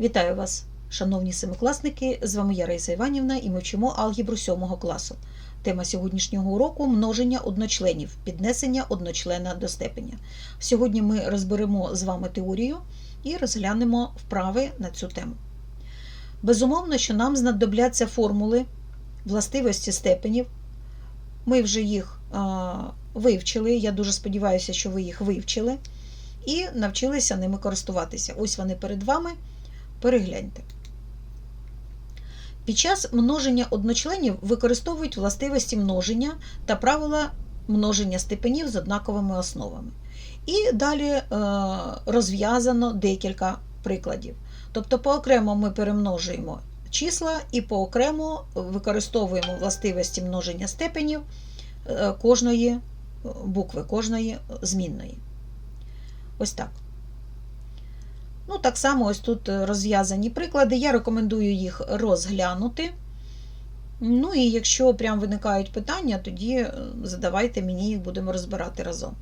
Вітаю вас, шановні семикласники! З вами я Раїса Іванівна і ми вчимо алгебру 7 класу. Тема сьогоднішнього уроку множення одночленів, піднесення одночлена до степеня. Сьогодні ми розберемо з вами теорію і розглянемо вправи на цю тему. Безумовно, що нам знадобляться формули властивості степенів. Ми вже їх а, вивчили. Я дуже сподіваюся, що ви їх вивчили і навчилися ними користуватися. Ось вони перед вами. Перегляньте. Під час множення одночленів використовують властивості множення та правила множення степенів з однаковими основами. І далі е, розв'язано декілька прикладів. Тобто, поокремо ми перемножуємо числа і поокремо використовуємо властивості множення степенів е, кожної букви, кожної змінної. Ось так. Ну, так само ось тут розв'язані приклади. Я рекомендую їх розглянути. Ну і якщо прям виникають питання, тоді задавайте мені, їх будемо розбирати разом.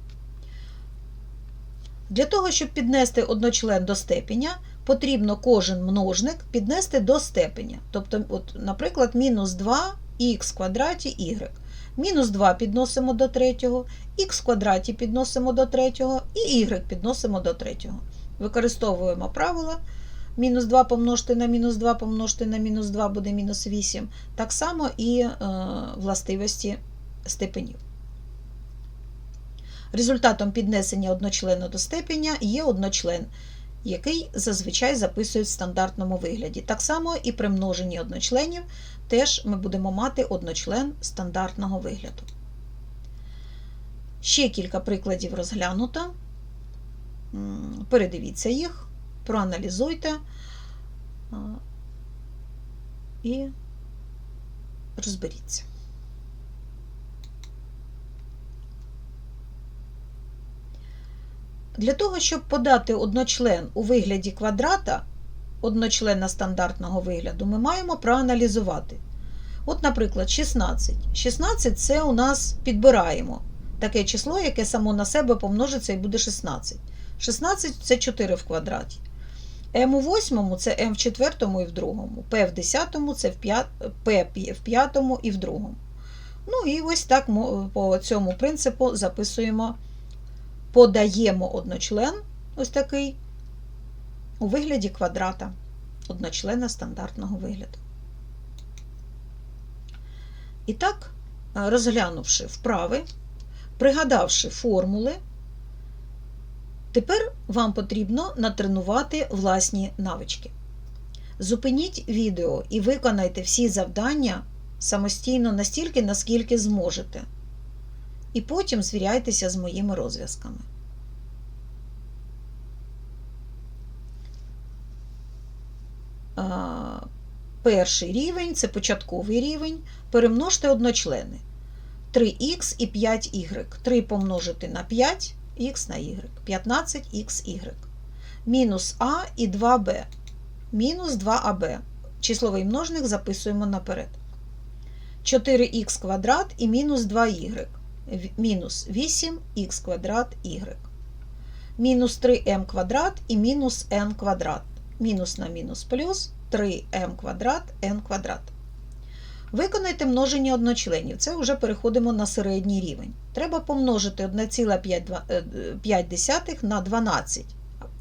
Для того, щоб піднести одночлен до степеня, потрібно кожен множник піднести до степеня. Тобто, от, наприклад, мінус 2х квадраті y. Мінус 2 підносимо до третього, х квадраті підносимо до третього і y підносимо до третього. Використовуємо правило. Мінус 2 помножити на мінус 2 помножити на мінус 2 буде мінус 8. Так само і е, властивості степенів. Результатом піднесення одночлена до степеня є одночлен, який зазвичай записують в стандартному вигляді. Так само і при множенні одночленів теж ми будемо мати одночлен стандартного вигляду. Ще кілька прикладів розглянуто. Передивіться їх, проаналізуйте і розберіться. Для того, щоб подати одночлен у вигляді квадрата, одночлена стандартного вигляду, ми маємо проаналізувати. От, наприклад, 16. 16 це у нас підбираємо таке число, яке само на себе помножиться і буде 16. 16 це 4 в квадраті. М у восьмому це М в четвертому і в другому. П в десятому це в П в п'ятому і в другому. Ну і ось так по цьому принципу записуємо, подаємо одночлен, ось такий, у вигляді квадрата, одночлена стандартного вигляду. І так, розглянувши вправи, пригадавши формули, Тепер вам потрібно натренувати власні навички. Зупиніть відео і виконайте всі завдання самостійно настільки, наскільки зможете. І потім звіряйтеся з моїми розв'язками. Перший рівень це початковий рівень. Перемножте одночлени. 3х і 5y. 3 помножити на 5 х на y, 15xy. Мінус а і 2b. Мінус 2аб. Числовий множник записуємо наперед. 4х квадрат і мінус 2y. Мінус 8х квадрат y. Мінус 3m квадрат і мінус n квадрат. Мінус на мінус плюс 3m квадрат n квадрат. Виконайте множення одночленів. Це вже переходимо на середній рівень. Треба помножити 1,5 на 12,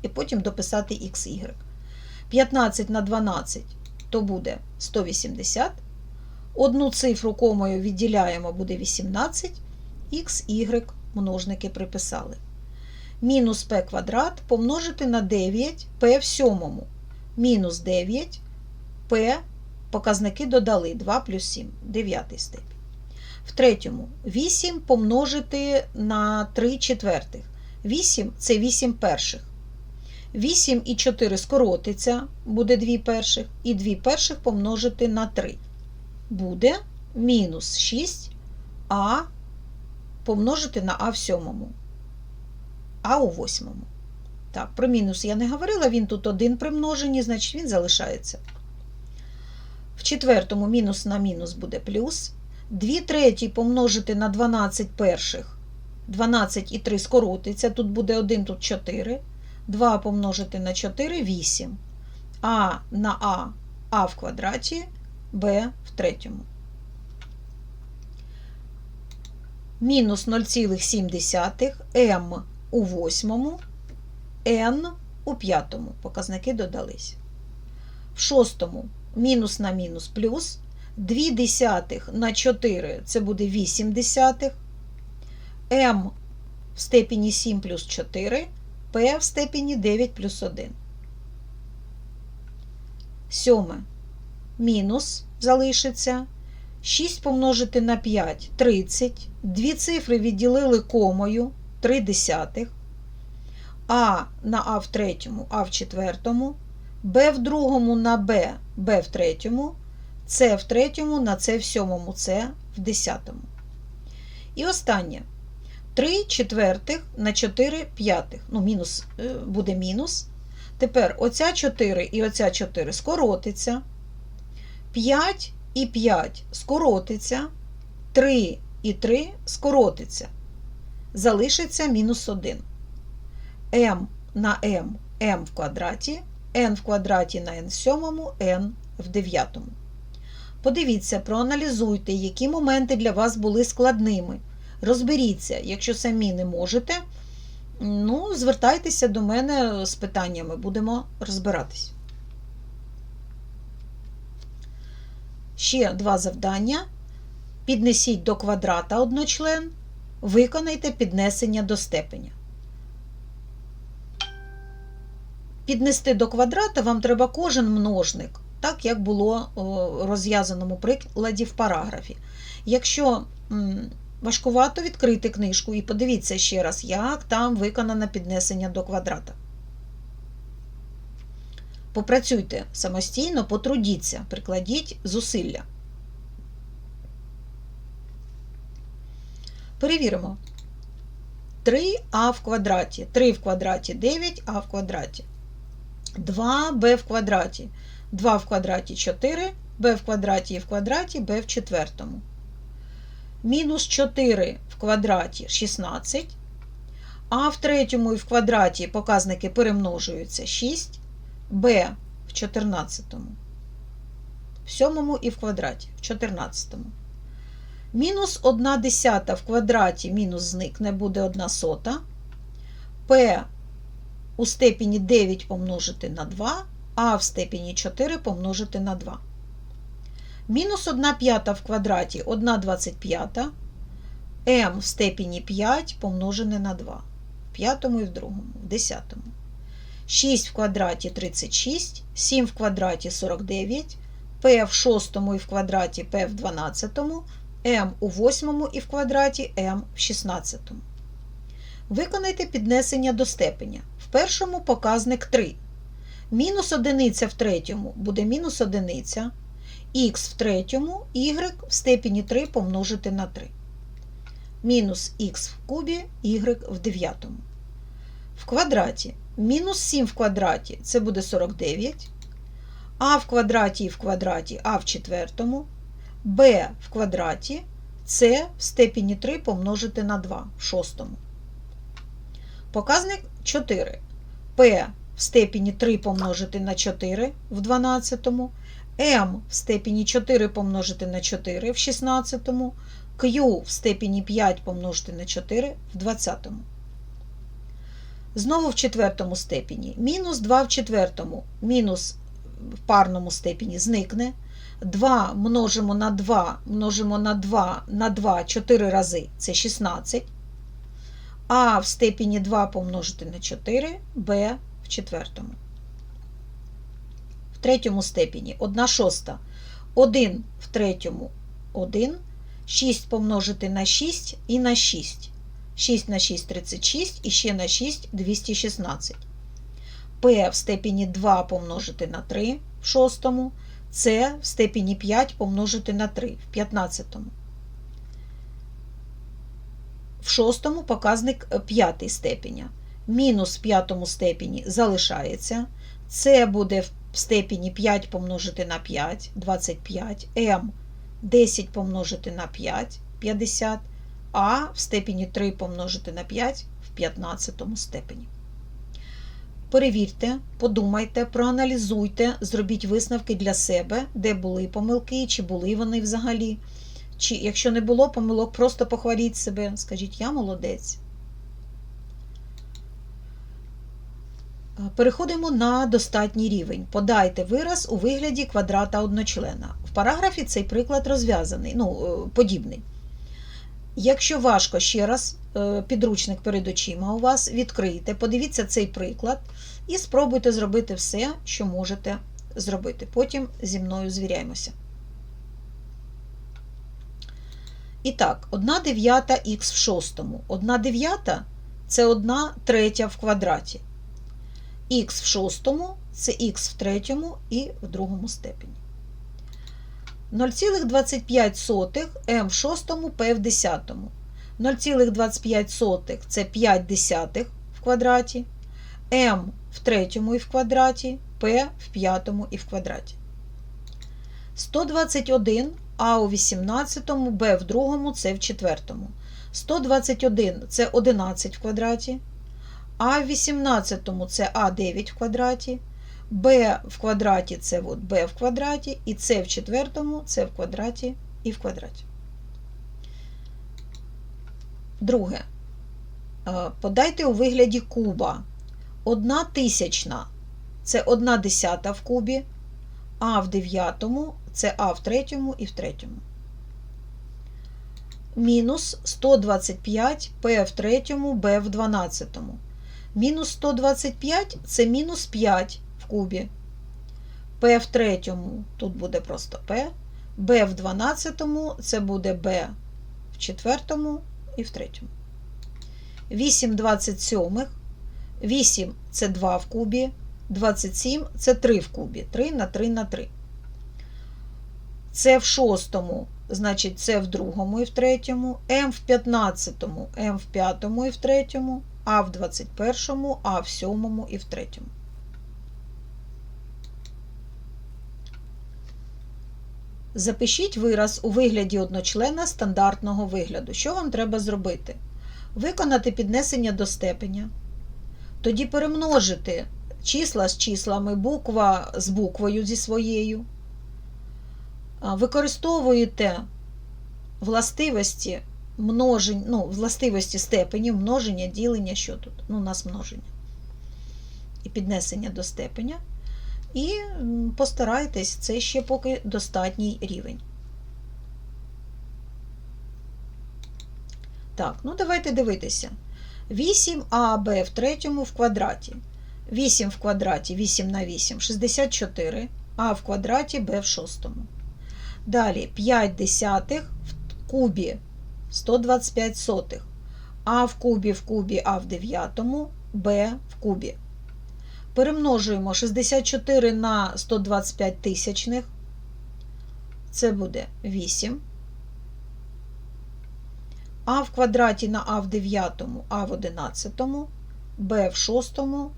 і потім дописати xy. 15 на 12 то буде 180. Одну цифру комою відділяємо, буде 18, xy множники приписали. Мінус p квадрат помножити на 9 p в сьомому. Мінус 9 p Показники додали 2 плюс 7, 9 степінь. В третьому 8 помножити на 3 четвертих. 8 це 8 перших. 8 і 4 скоротиться, буде 2 перших, і 2 перших помножити на 3. Буде мінус 6 а помножити на а в сьомому, а у восьмому. Так, про мінус я не говорила, він тут один при множенні, значить він залишається. В четвертому мінус на мінус буде плюс. 2 треті помножити на 12 перших. 12 і 3 скоротиться. Тут буде 1, тут 4. 2 помножити на 4 8. а на а а в квадраті, b в третьому. Мінус 0,7 m у восьмому, n у п'ятому. Показники додались. В шостому мінус на мінус плюс. 2 десятих на 4 це буде 8 десятих. m в степені 7 плюс 4, p в степені 9 плюс 1. Сьоме. Мінус залишиться. 6 помножити на 5 30. Дві цифри відділили комою 3 десятих. А на А в третьому, А в четвертому, Б в другому на Б, Б в третьому, С в третьому на С в сьомому, С в десятому. І останнє. 3 четвертих на 4 п'ятих. Ну, мінус е, буде мінус. Тепер оця 4 і оця 4 скоротиться. 5 і 5 скоротиться. 3 і 3 скоротиться. Залишиться мінус 1. m на m m в квадраті, n в квадраті на n в сьомому, n в дев'ятому. Подивіться, проаналізуйте, які моменти для вас були складними. Розберіться, якщо самі не можете, ну, звертайтеся до мене з питаннями, будемо розбиратись. Ще два завдання. Піднесіть до квадрата одночлен, виконайте піднесення до степеня. Піднести до квадрата вам треба кожен множник, так як було в розв'язаному прикладі в параграфі. Якщо важкувато відкрити книжку і подивіться ще раз, як там виконано піднесення до квадрата. Попрацюйте самостійно, потрудіться, прикладіть зусилля. Перевіримо. 3а в квадраті. 3 в квадраті 9а в квадраті. 2b в квадраті. 2 в квадраті 4, b в квадраті і в квадраті, b в четвертому. Мінус 4 в квадраті 16. А в третьому і в квадраті показники перемножуються 6, b в 14. В сьомому і в квадраті в 14. Мінус 1 десята в квадраті мінус зникне, буде 1 сота. p у степені 9 помножити на 2, а в степені 4 помножити на 2. Мінус 1 п'ята в квадраті 1 25, m в степені 5 помножене на 2. В п'ятому і в другому, в десятому. 6 в квадраті 36, 7 в квадраті 49, p в шостому і в квадраті p в 12, m у восьмому і в квадраті m в 16. Виконайте піднесення до степеня. В першому показник 3. Мінус одиниця в третьому буде мінус одиниця. Х в третьому, y в степені 3 помножити на 3. Мінус х в кубі, y в дев'ятому. В квадраті мінус 7 в квадраті це буде 49. А в квадраті і в квадраті а в четвертому. b в квадраті c в степені 3 помножити на 2 в шостому. Показник 4. P в степені 3 помножити на 4 в 12, m в степені 4 помножити на 4 в 16, Q в степені 5 помножити на 4 в 20. Знову в четвертому степені. Мінус 2 в четвертому, мінус в парному степені зникне. 2 множимо на 2, множимо на 2 на 2 4 рази це 16. А в степені 2 помножити на 4, Б в четвертому. В третьому степені 1 шоста. 1 в третьому 1. 6 помножити на 6 і на 6. 6 на 6 36 і ще на 6 216. П в степені 2 помножити на 3 в шостому. С в степені 5 помножити на 3 в 15. В шостому показник п'ятий степеня. Мінус в п'ятому степені залишається. С буде в степені 5 помножити на 5 25, М 10 помножити на 5 50, А в степені 3 помножити на 5 в 15 степені. перевірте, подумайте, проаналізуйте, зробіть висновки для себе, де були помилки, чи були вони взагалі. Чи якщо не було помилок, просто похваліть себе, скажіть, я молодець. Переходимо на достатній рівень. Подайте вираз у вигляді квадрата одночлена. В параграфі цей приклад розв'язаний, ну, е, подібний. Якщо важко ще раз, е, підручник перед очима у вас, відкрийте, подивіться цей приклад і спробуйте зробити все, що можете зробити. Потім зі мною звіряємося. І так, 1 дев'ята х в шостому. 1 дев'ята це 1 третя в квадраті. Х в шостому це х в третьому і в другому степені. 0,25 м в шостому p в десятому. 0,25 це 5 десятих в квадраті, m в третьому і в квадраті, p в п'ятому і в квадраті. 121 а у 18, b в другому це в четвертому. 121 це 11 в квадраті, а в 18 це А9 в квадраті, b в квадраті це от b в квадраті, і c в четвертому це в квадраті і в квадраті. Друге. Е, Подайте у вигляді куба. Одна тисячна це одна десята в кубі, а в дев'ятому це а в третьому і в третьому. Мінус 125 П в третьому, Б в дванадцятому. Мінус 125 це мінус 5 в кубі. П в третьому тут буде просто П. Б в дванадцятому це буде Б в четвертому і в третьому. 8 27. 8 це 2 в кубі. 27 це 3 в кубі. 3 на 3 на 3. Це в шостому, значить, це в другому і в третьому, М в 15, М в п'ятому і в третьому, А в 21, А в сьомому і в третьому. Запишіть вираз у вигляді одночлена стандартного вигляду. Що вам треба зробити? Виконати піднесення до степеня. Тоді перемножити числа з числами, буква з буквою зі своєю. Використовуєте властивості множень, ну, властивості степенів, множення, ділення, що тут? Ну, у нас множення. І піднесення до степеня. І постарайтесь, це ще поки достатній рівень. Так, ну давайте дивитися. 8аб в третьому в квадраті. 8 в квадраті, 8 на 8, 64, а в квадраті b в шостому. Далі 5 десятих в кубі 125 сотих. А в кубі в кубі А в дев'ятому, Б в кубі. Перемножуємо 64 на 125 тисячних. Це буде 8. А в квадраті на А в дев'ятому, А в одинадцятому, Б в шостому,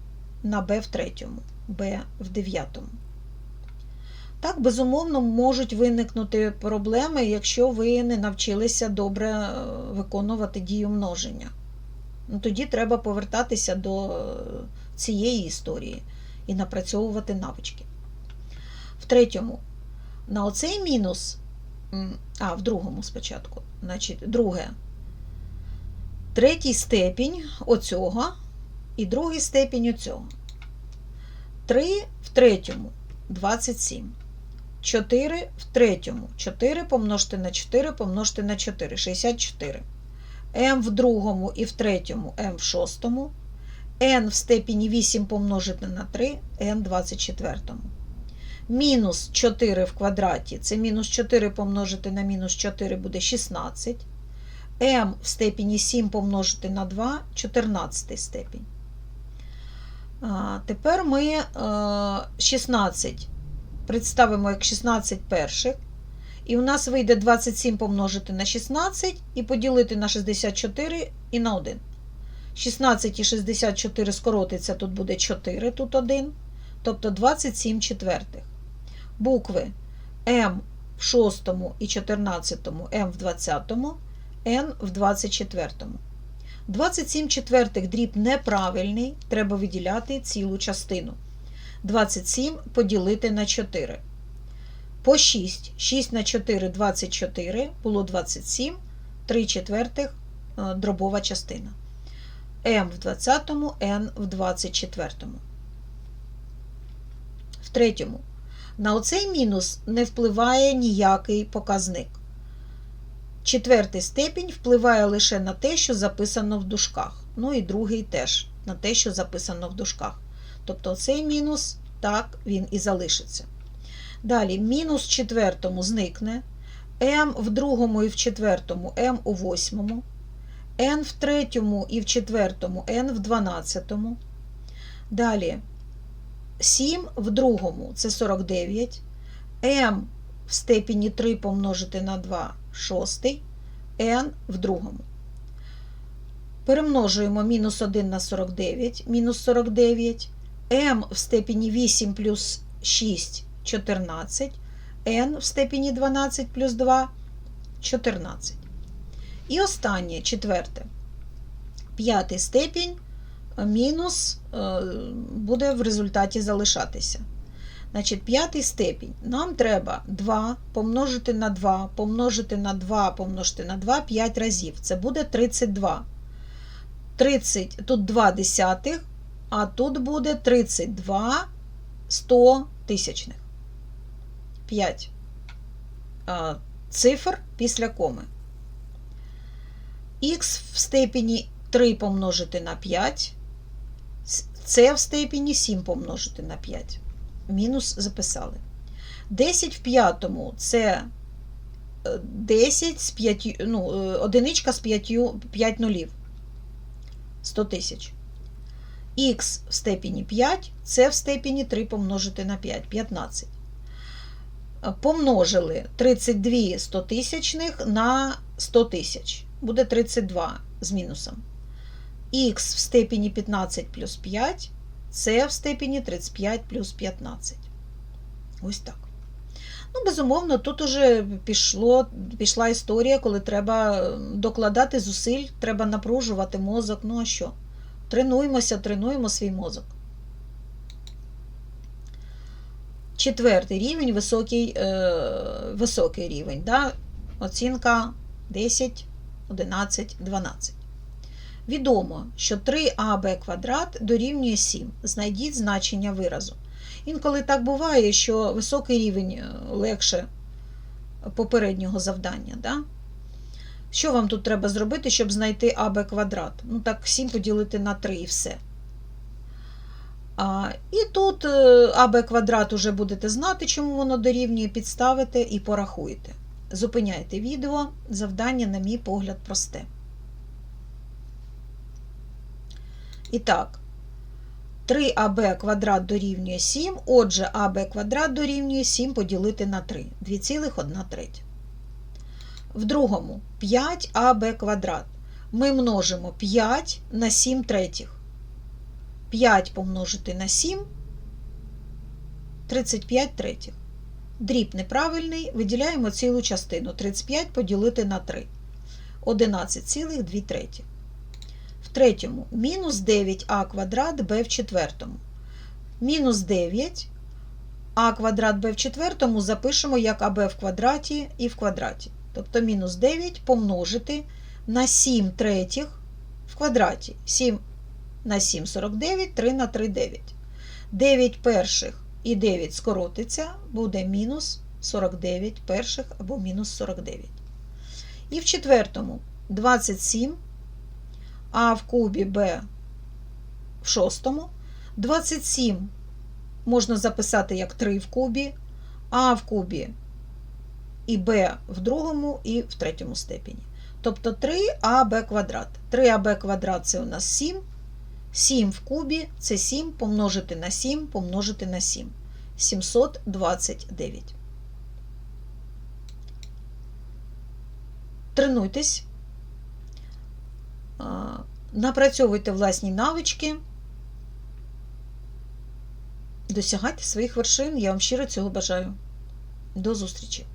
на Б в третьому, Б в дев'ятому. Так, безумовно, можуть виникнути проблеми, якщо ви не навчилися добре е, виконувати дію множення. Ну, Тоді треба повертатися до цієї історії і напрацьовувати навички. В третьому, на оцей мінус, а, в другому спочатку, значить, друге, третій степінь оцього і другий степінь оцього. 3 в третьому 27. 4 в третьому. 4 помножити на 4 помножити на 4. 64. М в другому і в третьому, М в шостому. N в степені 8 помножити на 3, N в 24. Мінус 4 в квадраті це мінус 4 помножити на мінус 4 буде 16. М в степені 7 помножити на 2 14 степінь. Тепер ми 16 представимо як 16 перших. І у нас вийде 27 помножити на 16 і поділити на 64 і на 1. 16 і 64 скоротиться, тут буде 4, тут 1, тобто 27 четвертих. Букви М в 6 і 14, М в 20, Н в 24. 27 четвертих дріб неправильний, треба виділяти цілу частину. 27 поділити на 4. По 6. 6 на 4 24, було 27, 3 четвертих е, дробова частина. М в 20, Н в 24. В третьому. На оцей мінус не впливає ніякий показник. Четвертий степінь впливає лише на те, що записано в дужках. Ну і другий теж на те, що записано в дужках. Тобто цей мінус, так, він і залишиться. Далі, мінус четвертому зникне, m в другому і в четвертому, m у восьмому, n в третьому і в четвертому, n в дванадцятому. Далі 7 в другому це 49, m в степені 3 помножити на 2 шостий, n в другому. Перемножуємо мінус 1 на 49, мінус 49, m в степені 8 плюс 6 14, n в степені 12 плюс 2 14. І останнє четверте. П'ятий степінь мінус е, буде в результаті залишатися. Значить, п'ятий степінь. Нам треба 2 помножити на 2, помножити на 2, помножити на 2 5 разів. Це буде 32. 30, тут 2 десятих, а тут буде 32 100 тисячних. 5 цифр після коми. Х в степені 3 помножити на 5, С в степені 7 помножити на 5. Мінус записали. 10 в п'ятому це 10 з 5, ну, одиничка з 5, 5 нулів. 100 тисяч. Х в степені 5, С в степені 3 помножити на 5, 15. Помножили 32 100 тисячних на 100 тисяч. Буде 32 з мінусом. Х в степені 15 плюс 5, С в степені 35 плюс 15. Ось так. Ну, безумовно, тут уже пішло, пішла історія, коли треба докладати зусиль, треба напружувати мозок. Ну а що? Тренуємося, тренуємо свій мозок. Четвертий рівень високий е, високий рівень. Да? Оцінка 10, 11, 12. Відомо, що 3аб квадрат дорівнює 7. Знайдіть значення виразу. Інколи так буває, що високий рівень легше попереднього завдання. Да? Що вам тут треба зробити, щоб знайти АБ квадрат? Ну так, 7 поділити на 3 і все. А, І тут АБ квадрат уже будете знати, чому воно дорівнює, підставите і порахуєте. Зупиняйте відео, завдання, на мій погляд, просте. І так, 3аб квадрат дорівнює 7, отже, АБ квадрат дорівнює 7 поділити на 3, 2,1 третя. В другому 5аб квадрат. Ми множимо 5 на 7 третіх. 5 помножити на 7 35 третіх. Дріб неправильний, виділяємо цілу частину. 35 поділити на 3. 11,2 третіх. В третьому мінус 9а квадрат b в четвертому. Мінус 9 а квадрат b в четвертому запишемо як аб в квадраті і в квадраті. Тобто мінус 9 помножити на 7 третіх в квадраті. 7 на 7 49, 3 на 3 9. 9 перших і 9 скоротиться, буде мінус 49 перших або мінус 49. І в четвертому 27 а в кубі Б в шостому. 27 можна записати як 3 в кубі, А в кубі і Б в другому і в третьому степені. Тобто 3аб квадрат. 3аб квадрат це у нас 7. 7 в кубі це 7 помножити на 7 помножити на 7. 729. Тренуйтесь. Напрацьовуйте власні навички, досягайте своїх вершин. Я вам щиро цього бажаю. До зустрічі!